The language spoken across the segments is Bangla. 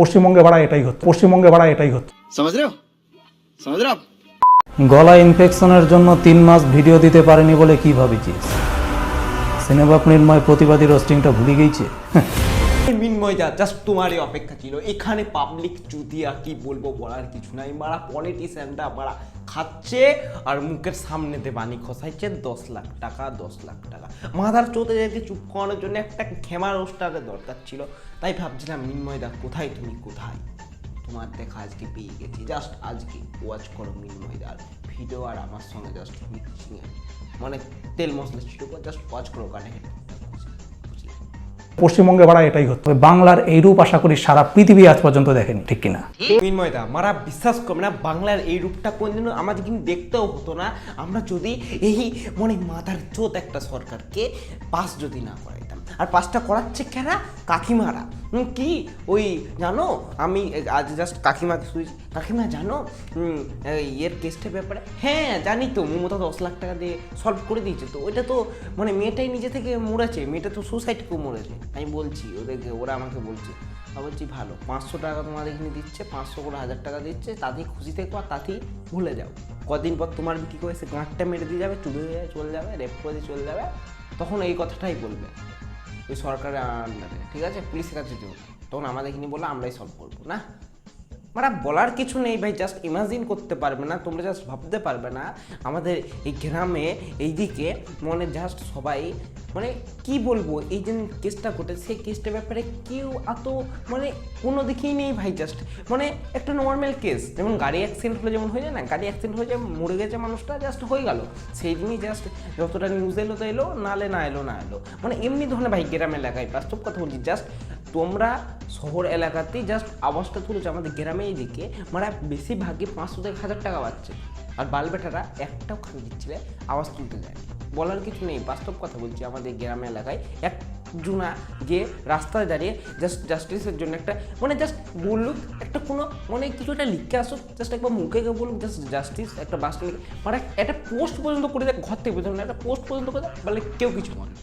পশ্চিমবঙ্গে বাড়া এটাই হতো। পশ্চিমবঙ্গে বাড়া এটাই হতো। গলা ইনফেকশনের জন্য তিন মাস ভিডিও দিতে পারেনি বলে কি ভাবিছিস? সিনেমা নির্ময় প্রতিবাদী রোস্টিংটা ভুলে গেছে মিন্ময় যা জাস্ট তোমারই অপেক্ষা ছিল। এখানে পাবলিক যদি আর কি বলব বলার কিছু নাই। মারা পলিটিশিয়ানরা মারা খাচ্ছে আর মুখের সামনেতে বাণী খসাইছে দশ লাখ টাকা, দশ লাখ টাকা। মাথার চোতে যেতে চুপ করানোর জন্য একটা খেমা রোস্টারের দরকার ছিল। তাই ভাবছিলাম মিনময় দা, কোথায় তুমি? কোথায়? তোমার দেখা আজকে পেয়ে গেছি। জাস্ট আজকে ওয়াচ করো মিনময় দার ভিডিও আর আমার সঙ্গে জাস্ট মিক্সিং মানে তেল মশলা ছিল জাস্ট ওয়াচ করো, কানে। পশ্চিমবঙ্গে বাড়া এটাই হচ্ছে বাংলার এই রূপ আশা করি সারা পৃথিবী আজ পর্যন্ত দেখেনি, ঠিক কিনা? মিনময়দা মারা বিশ্বাস করবে না বাংলার এই রূপটা কোনদিনও আমাদের কিন্তু দেখতেও হতো না। আমরা যদি এই মানে মাথার চোত একটা সরকারকে পাস যদি না করাইতাম আর পাসটা করাচ্ছে কেনা কাকিমারা। কি? ওই, জানো? আমি আজ জাস্ট কাকিমাকে কাকিমা, জানো? ইয়ের কেসটার ব্যাপারে? হ্যাঁ জানি তো, মমতা দশ লাখ টাকা দিয়ে সলভ করে দিয়েছে তো। ওইটা তো মানে মেয়েটাই নিজে থেকে মরেছে। মেয়েটা তো সুসাইড করে মরেছে। আমি বলছি, ওদেরকে, ওরা আমাকে বলছে। বলছি, ভালো, পাঁচশো টাকা তোমাদের এখানে দিচ্ছে, পাঁচশো করে হাজার টাকা দিচ্ছে তাতেই খুশি থেকো আর তাতেই ভুলে যাও। কদিন পর তোমার বিক্রি করে সে গাঁটটা মেরে দিয়ে যাবে হয়ে চলে যাবে রেপ করে দিয়ে চলে যাবে। তখন এই কথাটাই বলবে। ওই সরকারের আন্ডারে ঠিক আছে? পুলিশের কাছে যেও। তখন আমাদের এখানে বললে, আমরাই সলভ করব, না? মানে বলার কিছু নেই ভাই জাস্ট ইমাজিন করতে পারবে না, তোমরা জাস্ট ভাবতে পারবে না, আমাদের এই গ্রামে, এইদিকে মানে জাস্ট সবাই মানে কি বলব, এই যে কেসটা ঘটে সেই কেসটার ব্যাপারে কেউ এত মানে কোনো দিকেই নেই ভাই জাস্ট মানে একটা নর্মাল কেস যেমন গাড়ি অ্যাক্সিডেন্ট হলে যেমন হয়ে যায় না, গাড়ি অ্যাক্সিডেন্ট হয়ে যায়, মরে গেছে মানুষটা জাস্ট হয়ে গেল, সেই দিনই জাস্ট যতটা নিউজ এলো তো এলো, নালে না এলো না এলো মানে এমনি ধরনের ভাই, গ্রাম এলাকায়, বাস্তব কথা বলছি জাস্ট তোমরা শহর এলাকাতেই জাস্ট আওয়াজটা তুলেছো আমাদের গ্রামে এইদিকে মানে বেশিরভাগই পাঁচশো থেকে হাজার টাকা পাচ্ছে আর বালবেটারা একটাও খান দিচ্ছিলে আওয়াজ তুলতে যায় বলার কিছু নেই, বাস্তব কথা বলছি আমাদের গ্রাম এলাকায় এক জুনা যে রাস্তায় দাঁড়িয়ে জাস্ট জাস্টিসের জন্য একটা মানে জাস্ট বলুক, একটা কোনো মানে কিছু একটা লিখে আসুক জাস্ট একবার মুখে গিয়ে বলুক জাস্ট জাস্টিস একটা বাস মানে একটা পোস্ট পর্যন্ত করে দেয়, ঘর থেকে বেরোনো একটা পোস্ট পর্যন্ত করে দেয়, বলে কেউ কিছু বলে।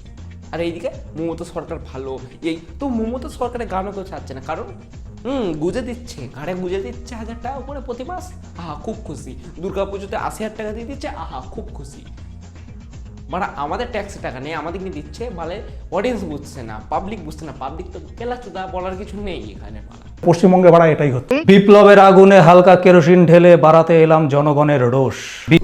আর এইদিকে মমতা সরকার ভালো এই তো মমতা সরকারের গানও কেউ ছাড়ছে না। কারণ হুম গুজে দিচ্ছে ঘাড়ে গুজে দিচ্ছে হাজার টাকা করে প্রতি মাস। আহা খুব খুশি। দুর্গা পুজোতে আশি হাজার টাকা দিয়ে দিচ্ছে আহা খুব খুশি। মানে আমাদের ট্যাক্সের টাকা নেই আমাদের কিনে দিচ্ছে? বলে অডিয়েন্স বুঝছে না পাবলিক বুঝছে না পাবলিক তো কেলা চুদা বলার কিছু নেই এখানে পশ্চিমবঙ্গে বাড়া এটাই হচ্ছে। বিপ্লবের আগুনে হালকা কেরোসিন ঢেলে বাড়াতে এলাম জনগণের রোষ।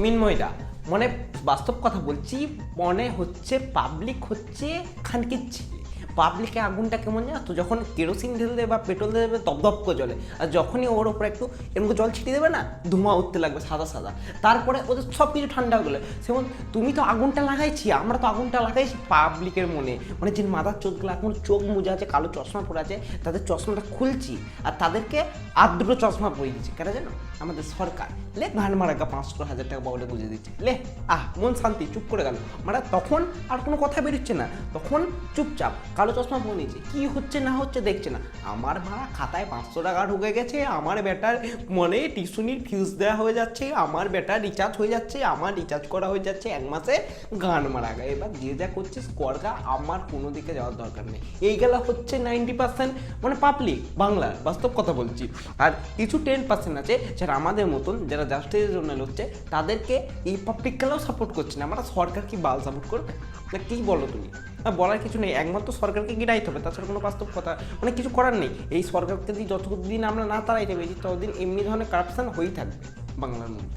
মিনময়দা মানে বাস্তব কথা বলছি মনে হচ্ছে পাবলিক হচ্ছে খানকির ছেলে পাবলিকে আগুনটা কেমন জানো তো? যখন কেরোসিন ঢেলে দেবে বা পেট্রোল দেবে দপদপ করে জলে আর যখনই ওর ওপরে একটু এরকম করে জল ছিটিয়ে দেবে না, ধোঁয়া উঠতে লাগবে সাদা সাদা। তারপরে ওদের সব কিছু ঠান্ডা হয়ে গেলো। যেমন তুমি তো আগুনটা লাগাইছি, আমরা তো আগুনটা লাগাইছি পাবলিকের মনে। মানে যে মাথার চোখগুলো এখন চোখ মুজে আছে, কালো চশমা পরে আছে, তাদের চশমাটা খুলছি আর তাদেরকে আদ্র চশমা পরিয়ে দিচ্ছে। কেন জানো? আমাদের সরকার, লে ঘান মারাকা পাঁচশো হাজার টাকা বাবুলে বুঝে দিচ্ছে। লে, আহ, মন শান্তি, চুপ করে গেল। মানে তখন আর কোনো কথা বেরোচ্ছে না। তখন চুপচাপ কালো চশমা পরে নিয়েছে। কি হচ্ছে না হচ্ছে দেখছে না। আমার ভাড়া খাতায় পাঁচশো টাকা ঢুকে গেছে, আমার বেটার মনে টিউশনির ফিউজ দেওয়া হয়ে যাচ্ছে, আমার বেটার রিচার্জ হয়ে যাচ্ছে, আমার রিচার্জ করা হয়ে যাচ্ছে, এক মাসে গান মারা গায়ে এবার যে যা করছিস করগা আমার কোনো দিকে যাওয়ার দরকার নেই। এইগুলা হচ্ছে নাইনটি পার্সেন্ট মানে পাবলিক বাংলার, বাস্তব কথা বলছি। আর কিছু টেন পার্সেন্ট আছে যারা আমাদের মতন, যারা জাস্টিসের জন্য লড়ছে, তাদেরকে এই পাবলিক পাবলিকগুলোও সাপোর্ট করছে না। আমরা সরকার কি বাল সাপোর্ট করবে? না, কি বলো তুমি? বলার কিছু নেই। একমাত্র সরকারকে গিরাইতে হবে, তাছাড়া কোনো বাস্তব কথা। মানে কিছু করার নেই। এই সরকারকে দিয়ে যতদিন আমরা না তাড়াইতে পেরেছি, ততদিন এমনি ধরনের কারাপশন হয়েই থাকবে বাংলার মধ্যে।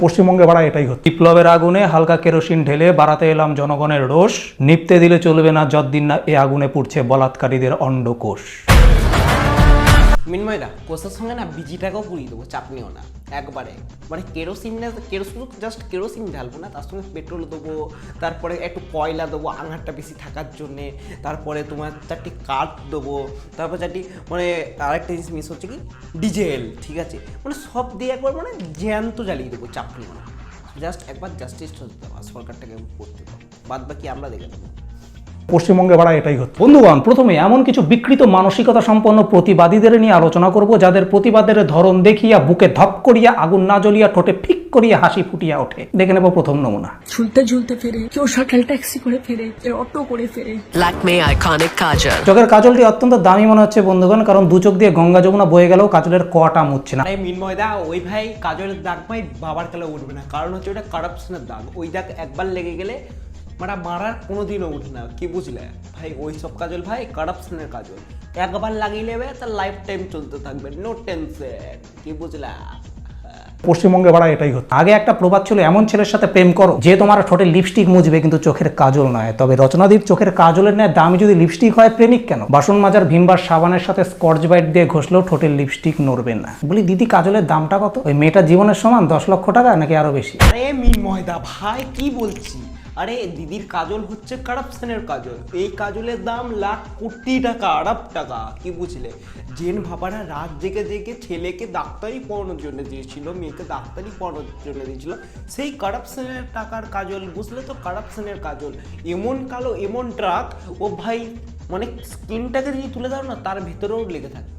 পশ্চিমবঙ্গে বাড়া এটাই হচ্ছে। বিপ্লবের আগুনে হালকা কেরোসিন ঢেলে বাড়াতে এলাম জনগণের রোষ। নিপতে দিলে চলবে না যদ্দিন না এ আগুনে পুড়ছে বলাৎকারীদের অন্ডকোষ। মিনময়দা কোষের সঙ্গে না বিজিটাকেও পুড়িয়ে দেবো, চাপ নিও না, একবারে। মানে কেরোসিন না, কেরোসিন জাস্ট কেরোসিন ঢালবো না, তার সঙ্গে পেট্রোল দেবো, তারপরে একটু কয়লা দেবো, আঙারটা বেশি থাকার জন্যে, তারপরে তোমার চারটি কাঠ দেবো, তারপর চারটি মানে আরেকটা জিনিস মিস হচ্ছে কি? ডিজেল, ঠিক আছে? মানে সব দিয়ে একবার মানে জ্যান্ত জ্বালিয়ে দেবো, চাপ নিও না। জাস্ট একবার জাস্টিস হতে দেবো আর সরকারটাকে করতে দেবো বাদ বাকি আমরা দেখে দেবো পশ্চিমবঙ্গে বাড়া এটাই হচ্ছে। বন্ধুগণ প্রথমে এমন কিছু বিকৃত মানসিকতা সম্পন্ন প্রতিবাদীদের নিয়ে আলোচনা করব যাদের প্রতিবাদের ধরন দেখিয়া বুকে ধপ করিয়া আগুন না জ্বলিয়া ঠোঁটে ফিক করিয়া হাসি ফুটিয়া ওঠে। দেখে নেব প্রথম নমুনা। ঝুলতে ঝুলতে ফেরে কেউ শাটল ট্যাক্সি করে ফেরে কেউ অটো করে ফেরে। Lakme Iconic Kajal. চোখের কাজলটি অত্যন্ত দামি মনে হচ্ছে বন্ধুগণ কারণ দু চোখ দিয়ে গঙ্গা যমুনা বয়ে গেলেও কাজলের কটা মুচ্ছে না। আরে মিনময় দা ওই ভাই কাজলের দাগ ভাই বাবার কালে উঠবে না কারণ হচ্ছে ওটা কারাপশনের দাগ। ওই দাগ একবার লেগে গেলে মানে মারার কোনোদিনও উঠে না কি বুঝলে? ভাই ওই সব কাজল ভাই কারাপশনের কাজল। একবার লাগিয়ে নেবে তার লাইফ টাইম চলতে থাকবে নো টেনশন কি বুঝলা? পশ্চিমবঙ্গে বাড়া এটাই হচ্ছে। আগে একটা প্রবাদ ছিল এমন ছেলের সাথে প্রেম করো যে তোমার ঠোঁটে লিপস্টিক মুজবে কিন্তু চোখের কাজল নয়। তবে রচনাদীপ চোখের কাজলের ন্যায় দামি যদি লিপস্টিক হয় প্রেমিক কেন? বাসন মাজার ভিমবার সাবানের সাথে স্কচ বাইট দিয়ে ঘষলেও ঠোঁটের লিপস্টিক নড়বে না। বলি দিদি কাজলের দামটা কত? ওই মেয়েটা জীবনের সমান দশ লক্ষ টাকা নাকি আরও বেশি? আরে মিনময় দা ভাই কি বলছি? আরে, দিদির কাজল হচ্ছে কারাপশনের কাজল। এই কাজলের দাম লাখ কোটি টাকা আরব টাকা, কি বুঝলে? জেন ভাবারা রাত জেগে জেগে ছেলেকে ডাক্তারি পড়ানোর জন্য দিয়েছিল, মেয়েকে ডাক্তারি পড়ানোর জন্য দিয়েছিল। সেই কারাপশনের টাকার কাজল, বুঝলে তো কারাপশনের কাজল। এমন কালো, এমন ট্রাক, ও ভাই মানে স্কিনটাকে যদি তুলে দাও না, তার ভেতরেও লেগে থাকে।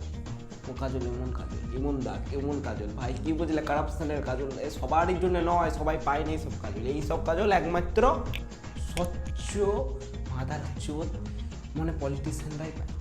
ও কাজল, এমন কাজল। এমন দা এমন কাজল? ভাই, কি বুঝলে? কারাপশনের কাজল। এ সবারই জন্য নয়, সবাই পায় না এইসব কাজল। এই সব কাজল একমাত্র স্বচ্ছ মাদার চোদ মানে পলিটিশিয়ানরাই পায়।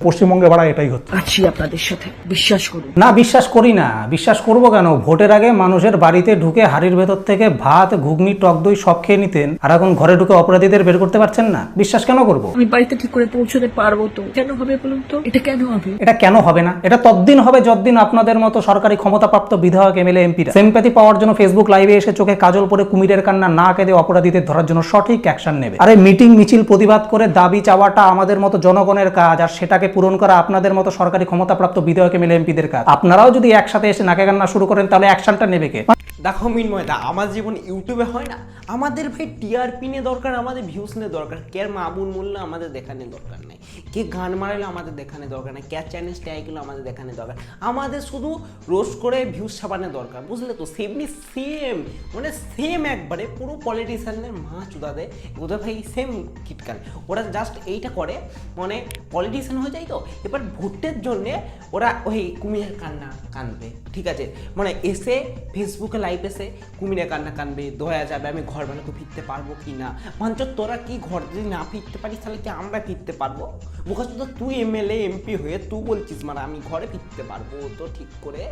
পশ্চিমবঙ্গে বাড়া এটাই হচ্ছে। আছি আপনাদের সাথে। বিশ্বাস করুন। না বিশ্বাস করি না। বিশ্বাস করব কেন? ভোটের আগে মানুষের বাড়িতে ঢুকে হাড়ির ভেতর থেকে ভাত ঘুগনি টক দই সব খেয়ে নিতেন আর এখন ঘরে ঢুকে অপরাধীদের বের করতে পারছেন না। বিশ্বাস কেন করব? আমি বাড়িতে ঠিক করে পৌঁছতে পারব তো। কেন হবে বলুন তো? এটা কেন হবে? এটা কেন হবে না? এটা ততদিন হবে যতদিন আপনাদের মতো সরকারি ক্ষমতাপ্রাপ্ত বিধায়ক এমএলএ এমপিরা সিম্প্যাথি পাওয়ার জন্য ফেসবুক লাইভে এসে চোখে কাজল পরে কুমিরের কান্না না কেঁদে অপরাধীদের ধরার জন্য সঠিক অ্যাকশন নেবে। আরে মিটিং মিছিল প্রতিবাদ করে দাবি চাওয়াটা আমাদের মতো জনগণের কাজ আর সেটাকে পূরণ করা আপনাদের মতো সরকারি ক্ষমতাপ্রাপ্ত বিধায়ক এমএলএ এমপিদের কাজ। আপনারাও যদি একসাথে এসে নাকে কান্না শুরু করেন, তাহলে অ্যাকশনটা নেবে কে? দেখো মিনময় দা আমার জীবন ইউটিউবে হয় না। আমাদের ভাই টিআরপি নিয়ে দরকার, আমাদের ভিউস নিয়ে দরকার। কে মামুন মূল্য আমাদের দেখানে দরকার নেই। কে গান মারাইলে আমাদের দেখানে দরকার নেই। কে চ্যানেল স্ট্যাগুলো আমাদের দেখানে দরকার আমাদের শুধু রোজ করে ভিউস ছাপানোর দরকার, বুঝলে তো? সেমনি সেম মানে সেম একবারে, পুরো পলিটিশিয়ানদের মা চুদা দেয়। ওদের ভাই সেম কিটকাল ওরা জাস্ট এইটা করে মানে পলিটিশিয়ান হয়ে যায় তো? এবার ভোটের জন্যে ওরা ওই কুমিরের কান্না কানবে, ঠিক আছে? মানে এসে ফেসবুকে লাইভ এসে কুমিরের কান্না কানবে দয়া যাবে, আমি ঘর বানাতে ফিরতে পারব কি না? মঞ্চ তোরা কি ঘর যদি না ফিরতে পারিস, তাহলে কি আমরা ফিরতে পারব? বোকাস তো তুই এমএলএ, এমপি হয়ে তুই বলছিস মানে আমি ঘরে ফিরতে পারব তো ঠিক করে?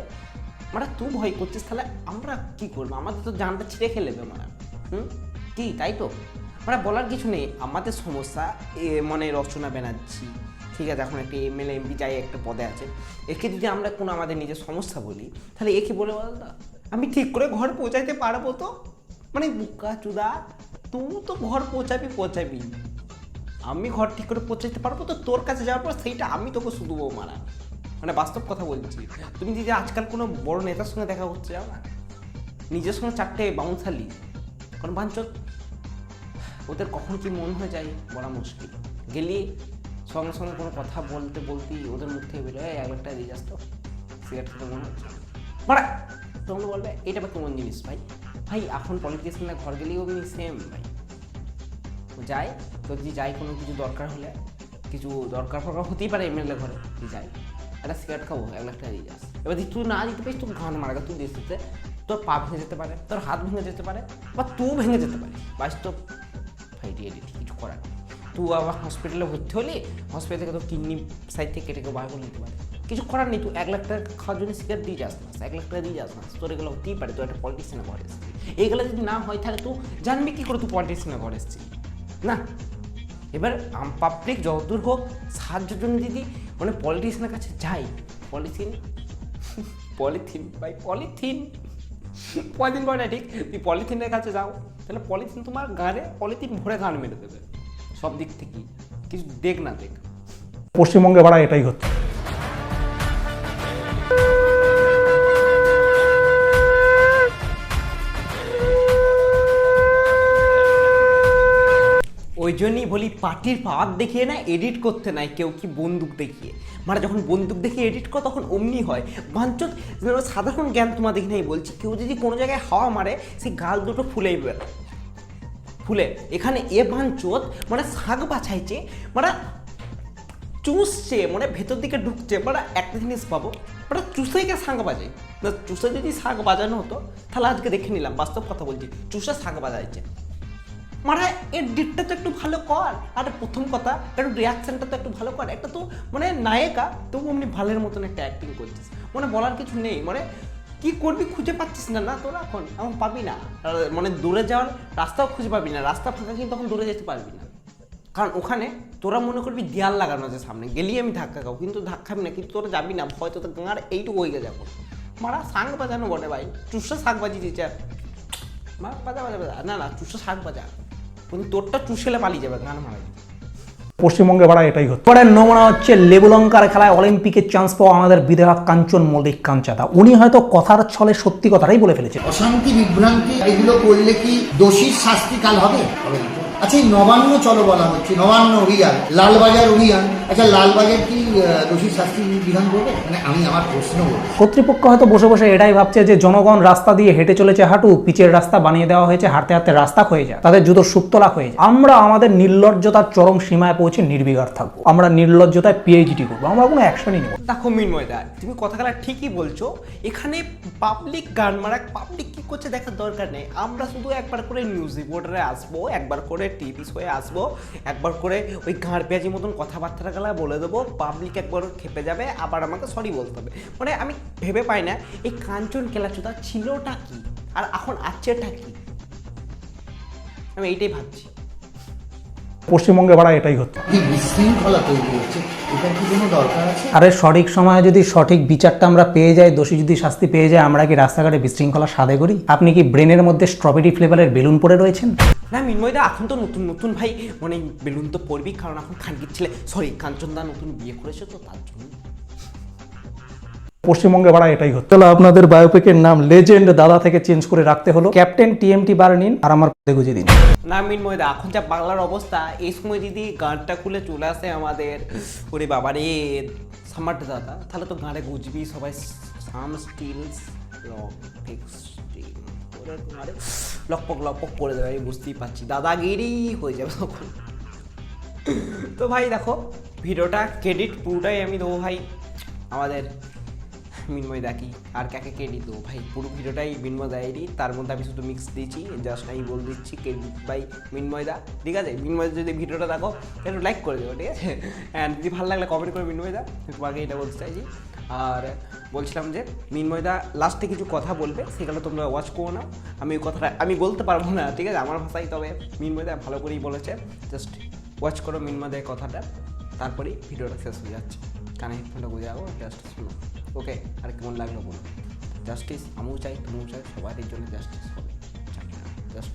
মানে তুই ভয় করছিস, তাহলে আমরা কি করব? আমাদের তো জানটা ছিঁড়ে খেলেবে মানে হুম? কি, তাই তো? মানে বলার কিছু নেই। আমাদের সমস্যা, এ মানে রচনা ব্যানার্জি ঠিক আছে, এখন একটা এমএলএ, এমপি যাই একটা পদে আছে। একে যদি আমরা কোনো আমাদের নিজের সমস্যা বলি, তাহলে একে বলে বলতা আমি ঠিক করে ঘর পৌঁছাইতে পারব তো? মানে বুকা চুদা তুই তো ঘর পৌঁছাবি পৌঁছাবি। আমি ঘর ঠিক করে পৌঁছাইতে পারব তো তোর কাছে যাওয়ার পর সেইটা আমি তোকে শুধু মারা। মানে বাস্তব কথা বলছি। তুমি যদি আজকাল কোনো বড় নেতার সঙ্গে দেখা করতে যাও না, নিজের সঙ্গে চারটে বাউন্সালি কারণ বাঞ্চত ওদের কখন কি মন হয়ে যায় বলা মুশকিল। গেলি, সঙ্গে সঙ্গে কোনো কথা বলতে বলতেই ওদের মুখ থেকে বেরোয় এক একটা দিয়ে যাস তো সিগারেট মনে হচ্ছে। তখন বলবে, এটা বা কেমন জিনিস ভাই। ভাই, এখন পলিটিশিয়ানের ঘর গেলেই অমনি সেম ভাই। যায় তো যদি যাই কোনো কিছু দরকার হলে, কিছু দরকার ফরকার হতেই পারে এমএলএ ঘরে তুই যাই। একটা সিগারেট খাব, এক লাখ টাকা দিয়ে যাস। এবার তুই না দিতে পারিস তুই ঘন মারা তুই দিস দিতে তোর পা ভেঙে যেতে পারে, তোর হাত ভেঙে যেতে পারে, বা তুই ভেঙে যেতে পারে বাস তো ভাই দিস কিছু করার। তুই আবার হসপিটালে ভর্তি হলি হসপিটাল থেকে তোর কিডনি সাইড থেকে কেটে কেউ বার করে নিতে পারে। কিছু করার নেই, তুই এক লাখ টাকা খাওয়ার জন্য সিগারেট দিয়ে যাস না এক লাখ টাকা দিয়ে যাস না তোর এগুলো হতেই পারে, তুই একটা পলিটিশিয়ানে ঘরে এসেছিস। এইগুলো যদি না হয় তাহলে তুই জানবি কী করে তুই পলিটিশিয়ানে ঘরে এসেছিস। না? এবার পাবলিক যতদূর হোক সাহায্যের জন্য যদি মানে পলিটিশিয়ানের কাছে যাই polythene polythene by polythene polythene বলে না ঠিক, তুই পলিথিনের কাছে যাও, তাহলে পলিথিন তোমার গানে পলিথিন ভরে গান মেরে দেবে। সব দিক থেকেই কিছু দেখ না দেখ। পশ্চিমবঙ্গে বাড়া এটাই হচ্ছে। ওই জন্যই বলি পার্টির পাওয়ার দেখিয়ে না এডিট করতে নাই কেউ, কি বন্দুক দেখিয়ে। মানে যখন বন্দুক দেখিয়ে এডিট করো, তখন অমনি হয়। বাঞ্চত সাধারণ জ্ঞান তোমাদের নাই বলছি, কেউ যদি কোনো জায়গায় হাওয়া মারে সেই গাল দুটো ফুলেই বেরোয় ফুলে। এখানে এ বাঞ্চোত মানে শাক বাছাইছে মানে চুষছে মানে ভেতর দিকে ঢুকছে মানে একটা জিনিস পাবো মানে চুষে কে শাঁখ বাজে না, চুষে যদি শাঁখ বাজানো হতো, তাহলে আজকে দেখে নিলাম, বাস্তব কথা বলছি, চুষে শাঁখ বাজাইছে। মানে এর ডিটটা তো একটু ভালো কর। আর প্রথম কথা একটু রিয়াকশনটা তো একটু ভালো কর। একটা তো মানে নায়িকা, তবু এমনি ভালের মতন একটা অ্যাক্টিং করছিস। মানে বলার কিছু নেই। মানে কি করবি খুঁজে পাচ্ছিস না না তোরা এখন এখন পাবি না। মানে দূরে যাওয়ার রাস্তাও খুঁজে পাবি না। রাস্তা ফাঁকা কিন্তু তখন দূরে যেতে পারবি না। কারণ ওখানে তোরা মনে করবি দেয়াল লাগানো আছে সামনে। গেলেই আমি ধাক্কা খাব, কিন্তু ধাক্কা খাবি না, কিন্তু তোরা যাবি না। হয়তো তো গাঁড়, এইটুকু হয়ে যাব মারা শাঁখ বাজানো বটে ভাই। চুষা বাজি দিয়েছে। মা, বাজা বাজা বাজা। না না চুষা শাক বাজা। কিন্তু তোরটা চুষেলে পালিয়ে যাবে গান মারা যাবে। পশ্চিমবঙ্গে বাড়া এটাই হচ্ছে পরের নমুনা হচ্ছে লেবুলঙ্কার খেলায় অলিম্পিকের চান্স পাওয়া আমাদের বিধায়ক কাঞ্চন মল্লিক কাঞ্চাদা উনি হয়তো কথার ছলে সত্যি কথাটাই বলে ফেলেছে অশান্তি বিভ্রান্তি এগুলো করলে কি দোষীর শাস্তি কাল হবে। আচ্ছা এই নবান্ন চলো বলা হচ্ছে নবান্ন অভিযান লালবাজার অভিযান। আচ্ছা লালবাজার কি দোষীর শাস্তি বিধান করবে? মানে আমি আমার প্রশ্ন কর্তৃপক্ষ হয়তো বসে বসে এটাই ভাবছে যে জনগণ রাস্তা দিয়ে হেঁটে চলেছে হাঁটু পিচের রাস্তা বানিয়ে দেওয়া হয়েছে হাঁটতে হাঁটতে রাস্তা হয়ে যায় তাদের জুতো সুপ্তলা হয়ে যায়। আমরা আমাদের নির্লজ্জতার চরম সীমায় পৌঁছে নির্বিকার থাকব। আমরা নির্লজ্জতায় পিএইচডি করব আমরা কোনো অ্যাকশনই নেব। দেখো মিনময় দা তুমি কথাগুলো ঠিকই বলছো। এখানে পাবলিক গান মারা পাবলিক কি করছে দেখার দরকার নেই। আমরা শুধু একবার করে নিউজ রিপোর্টারে আসব একবার করে টিভি শোয়ে আসব। একবার করে ওই গাঁড় পেঁয়াজি মতন কথাবার্তা গেলা বলে দেবো পাবলিক একবার খেপে যাবে আবার আমাকে সরি বলতে হবে। মানে আমি ভেবে পাই না এই কাঞ্চন কেলাচুদা ছিলটা কি? আর এখন আছেটা কি? আমি এইটাই ভাবছি। পশ্চিমবঙ্গে বাড়া এটাই দরকার আরে সঠিক সময়ে যদি সঠিক বিচারটা আমরা পেয়ে যাই দোষী যদি শাস্তি পেয়ে যায় আমরা কি রাস্তাঘাটে বিশৃঙ্খলা সাদে করি? আপনি কি ব্রেনের মধ্যে স্ট্রবেরি ফ্লেভারের বেলুন পড়ে রয়েছেন? না মিনময়দা এখন তো নতুন নতুন ভাই মানে বেলুন তো পড়বি কারণ এখন খানকির ছেলে। সরি কাঞ্চনদা নতুন বিয়ে করেছে তো তার জন্য। পশ্চিমবঙ্গে বাড়া এটাই হচ্ছে। চলো আপনাদের বায়োপিকের নাম লেজেন্ড দাদা থেকে চেঞ্জ করে রাখতে হলো। ক্যাপ্টেন টিএমটি বার নিন আর আমার পদে গুজে দিন। না মিনময়দা এখন যা বাংলার অবস্থা এই সময় যদি গানটা খুলে চলে আসে আমাদের। ওরে বাবারে সামার দাদা তাহলে তো গানে গুজবি সবাই সাম স্টিলস লকপক লকপক করে দেবে, আমি বুঝতেই পারছি। দাদাগিরি হয়ে যাবে তখন। তো ভাই দেখো, ভিডিওটা ক্রেডিট পুরোটাই আমি দেবো ভাই। আমাদের মিনময় দাকি আর কাকে ক্রেডিট দেবো ভাই? পুরো ভিডিওটাই মিনময় দায়েরই তার মধ্যে আমি শুধু মিক্স দিয়েছি জাস্ট আমি বল দিচ্ছি ক্রেডিট বাই মিনময় দা। ঠিক আছে? মিনময় যদি ভিডিওটা দেখো একটু লাইক করে দেবো, ঠিক আছে? অ্যান্ড যদি ভালো লাগলে কমেন্ট করে মিনময় দা তোমাকে এটা বলতে চাইছি। আর বলছিলাম যে মিনময় দা লাস্টে কিছু কথা বলবে, সেগুলো তোমরা ওয়াচ করো না আমি ওই কথাটা, আমি বলতে পারব না, ঠিক আছে? আমার ভাষাই তবে মিনময়দা ভালো করেই বলেছে। জাস্ট ওয়াচ করো মিনময় দার কথাটা, তারপরেই ভিডিওটা শেষ হয়ে যাচ্ছে। কানে হেডফোনটা বুঝে যাব জাস্ট শুনো ওকে আর কেমন লাগল বলো? জাস্টিস আমিও চাই, তুমিও চাই, সবারই জন্য জাস্টিস হবে। জাস্ট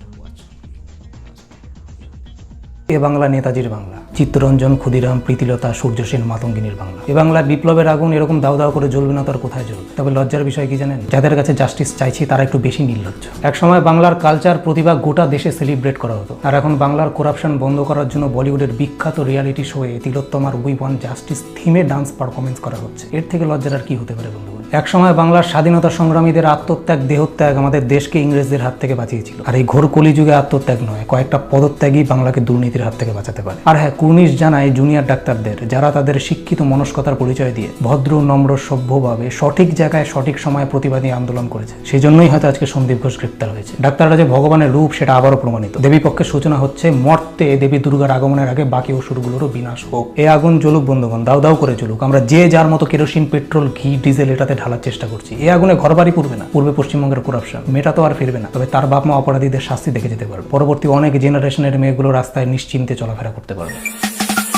এ বাংলা নেতাজির বাংলা। চিত্তরঞ্জন, ক্ষুদিরাম, প্রীতিলতা, সূর্য সেন, মাতঙ্গিনীর বাংলা। এ বাংলার বিপ্লবের আগুন এরকম দাও দাও করে জ্বলবে না, তার কোথায় জ্বলবে? তবে লজ্জার বিষয় কি জানেন? যাদের কাছে জাস্টিস চাইছি, তারা একটু বেশি নির্লজ্জ। একসময় বাংলার কালচার প্রতিভা গোটা দেশে সেলিব্রেট করা হতো। আর এখন বাংলার করাপশন বন্ধ করার জন্য বলিউডের বিখ্যাত রিয়ালিটি শোয়ে তিলোত্তমার উই ওয়ান জাস্টিস থিমে ডান্স পারফরমেন্স করা হচ্ছে। এর থেকে লজ্জার আর কি হতে পারে বন্ধুগণ একসময় বাংলার স্বাধীনতা সংগ্রামীদের আত্মত্যাগ, দেহত্যাগ আমাদের দেশকে ইংরেজদের হাত থেকে বাঁচিয়েছিল। আর এই ঘোর কলিযুগে আত্মত্যাগ নয়, কয়েকটা পদত্যাগই বাংলাকে দুর্নীতির হাত থেকে বাঁচাতে পারে। আর হ্যাঁ কুর্নিশ জানায় জুনিয়র ডাক্তারদের, যারা তাদের শিক্ষিত মনস্কতার পরিচয় দিয়ে ভদ্র, নম্র, সভ্যভাবে সঠিক জায়গায় সঠিক সময়ে প্রতিবাদী আন্দোলন করেছে। সেই জন্যই হয়তো আজকে সন্দীপ ঘোষ গ্রেপ্তার হয়েছে। ডাক্তাররা যে ভগবানের রূপ, সেটা আবারও প্রমাণিত। দেবী পক্ষের সূচনা হচ্ছে, মর্তে দেবী দুর্গার আগমনের আগে বাকি অসুরগুলোরও বিনাশ হোক। এ আগুন জ্বলুক, বন্ধুগণ দাও দাও করে চলুক আমরা যে যার মতো কেরোসিন, পেট্রোল, ঘি, ডিজেল এটাতে ঢালার চেষ্টা করছি। এই আগুনে ঘর বাড়ি পুড়বে না। পূর্বে পশ্চিমবঙ্গের করাপশন মেয়েটা তো আর ফিরবে না। তবে তার বাপ মা অপরাধীদের শাস্তি দেখে যেতে পারবে। পরবর্তী অনেক জেনারেশনের মেয়েগুলো রাস্তায় নিশ্চিন্তে চলাফেরা করতে পারবে।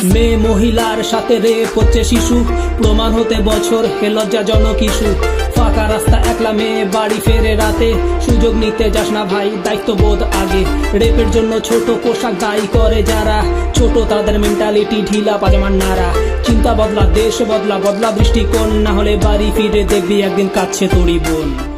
মেয়ে মহিলার সাথে রেপ হচ্ছে শিশু। প্রমাণ হতে বছর হে লজ্জাজনক ইস্যু। ফাঁকা রাস্তা, একলা মেয়ে, বাড়ি ফেরে রাতে। সুযোগ নিতে যাস না ভাই, দায়িত্ববোধ আগে। রেপের জন্য ছোট পোশাক দায়ী করে যারা। ছোট তাদের মেন্টালিটি ঢিলা পাজামার নারা চিন্তা বদলা, দেশ বদলা বদলা দৃষ্টিকোণ। না হলে বাড়ি ফিরে দেখবি একদিন কাছে তোরই বোন।